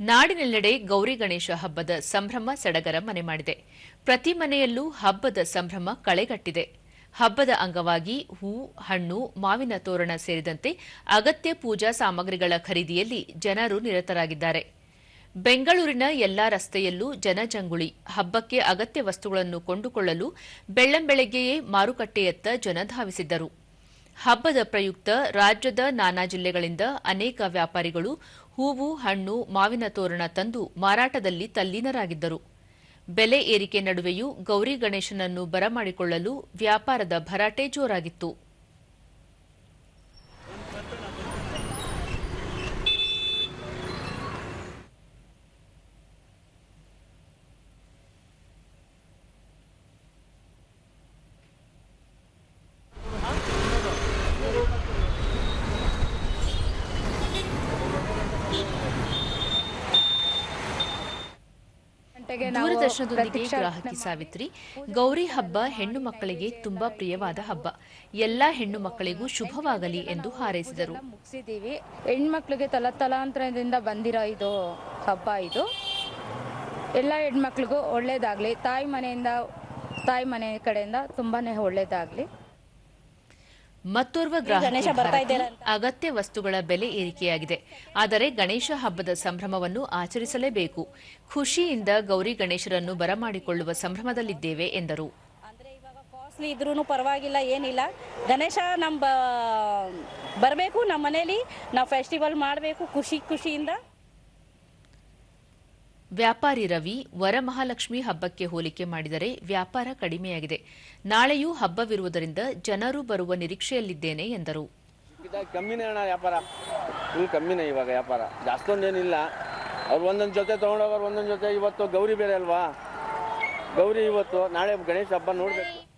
ನಾಡಿನೆಲ್ಲೆಡೆ ಗೌರಿ ಗಣೇಶ ಹಬ್ಬದ ಸಂಭ್ರಮ ಸಡಗರ ಮನೆ ಮಾಡಿದೆ. ಪ್ರತಿ ಮನೆಯಲ್ಲೂ ಹಬ್ಬದ ಸಂಭ್ರಮ ಕಳೆಗಟ್ಟಿದೆ. ಹಬ್ಬದ ಅಂಗವಾಗಿ ಹೂ, ಹಣ್ಣು, ಮಾವಿನ ತೋರಣ ಸೇರಿದಂತೆ ಅಗತ್ಯ ಪೂಜಾ ಸಾಮಗ್ರಿಗಳ ಖರೀದಿಯಲ್ಲಿ ಜನರು ನಿರತರಾಗಿದ್ದಾರೆ. ಬೆಂಗಳೂರಿನ ಎಲ್ಲಾ ರಸ್ತೆಯಲ್ಲೂ ಜನಜಂಗುಳಿ, ಹಬ್ಬಕ್ಕೆ ಅಗತ್ಯ ವಸ್ತುಗಳನ್ನು ಕೊಂಡುಕೊಳ್ಳಲು ಬೆಳ್ಳಂಬೆಳಗ್ಗೆಯೇ ಮಾರುಕಟ್ಟೆಯತ್ತ ಜನ ಧಾವಿಸಿದ್ದರು. ಹಬ್ಬದ ಪ್ರಯುಕ್ತ ರಾಜ್ಯದ ನಾನಾ ಜಿಲ್ಲೆಗಳಿಂದ ಅನೇಕ ವ್ಯಾಪಾರಿಗಳು ಹೂವು, ಹಣ್ಣು, ಮಾವಿನ ತೋರಣ ತಂದು ಮಾರಾಟದಲ್ಲಿ ತಲ್ಲೀನರಾಗಿದ್ದರು. ಬೆಲೆ ಏರಿಕೆ ನಡುವೆಯೂ ಗೌರಿ ಗಣೇಶನನ್ನು ಬರಮಾಡಿಕೊಳ್ಳಲು ವ್ಯಾಪಾರದ ಭರಾಟೆ ಜೋರಾಗಿತ್ತು ಗಂಟೆಗೆ ನಾವು ದೂರದರ್ಶನದೊಂದಿಗೆ ಗ್ರಾಹಕಿ ಸಾವಿತ್ರಿ ಗೌರಿ ಹಬ್ಬ ಹೆಣ್ಣು ಮಕ್ಕಳಿಗೆ ತುಂಬಾ ಪ್ರಿಯವಾದ ಹಬ್ಬ. ಎಲ್ಲಾ ಹೆಣ್ಣು ಮಕ್ಕಳಿಗೂ ಶುಭವಾಗಲಿ ಎಂದು ಹಾರೈಸಿದರು. ಮುಗಿಸಿದೀವಿ ಹೆಣ್ಮಕ್ಳಿಗೆ ತಲತಲಾಂತರದಿಂದ ಬಂದಿರೋ ಇದು ಹಬ್ಬ ಇದು. ಎಲ್ಲ ಹೆಣ್ಮಕ್ಳಿಗೂ ಒಳ್ಳೇದಾಗ್ಲಿ. ತಾಯಿ ಮನೆಯಿಂದ ತಾಯಿ ಮನೆ ಕಡೆಯಿಂದ ತುಂಬಾನೇ ಒಳ್ಳೇದಾಗ್ಲಿ. ಮತ್ತೋರ್ವ ಗ್ರಾಹಕಿ ಅಗತ್ಯ ವಸ್ತುಗಳ ಬೆಲೆ ಏರಿಕೆಯಾಗಿದೆ. ಆದರೆ ಗಣೇಶ ಹಬ್ಬದ ಸಂಭ್ರಮವನ್ನು ಆಚರಿಸಲೇಬೇಕು. ಖುಷಿಯಿಂದ ಗೌರಿ ಗಣೇಶರನ್ನು ಬರಮಾಡಿಕೊಳ್ಳುವ ಸಂಭ್ರಮದಲ್ಲಿದ್ದೇವೆ ಎಂದರು. ಇದ್ರೂ ಪರವಾಗಿಲ್ಲ ಏನಿಲ್ಲ. ಗಣೇಶ ನಮ್ಮ ಬರಬೇಕು ನಮ್ಮ ಮನೇಲಿ. ನಾವು ಫೆಸ್ಟಿವಲ್ ಮಾಡಬೇಕು ಖುಷಿ ಖುಷಿಯಿಂದ. ವ್ಯಾಪಾರಿ ರವಿ ವರಮಹಾಲಕ್ಷ್ಮಿ ಹಬ್ಬಕ್ಕೆ ಹೋಲಿಕೆ ಮಾಡಿದರೆ ವ್ಯಾಪಾರ ಕಡಿಮೆಯಾಗಿದೆ. ನಾಳೆಯೂ ಹಬ್ಬವಿರುವುದರಿಂದ ಜನರು ಬರುವ ನಿರೀಕ್ಷೆಯಲ್ಲಿದ್ದೇನೆ, ಎಂದರು. ಕಮ್ಮಿನೇ ಅಣ್ಣ ವ್ಯಾಪಾರ. ಫುಲ್ ಕಮ್ಮಿನೇ ಇವಾಗ ವ್ಯಾಪಾರ. ಜಾಸ್ತೊಂದೇನಿಲ್ಲ ಅವ್ರು ಒಂದೊಂದು ಜೊತೆ ತೊಗೊಂಡೋಗೋರು ಒಂದೊಂದು ಜೊತೆ. ಇವತ್ತು ಗೌರಿ ಬೇರೆ ಅಲ್ವಾ? ಗೌರಿ ಇವತ್ತು. ನಾಳೆ ಗಣೇಶ ಹಬ್ಬ ನೋಡಬೇಕು.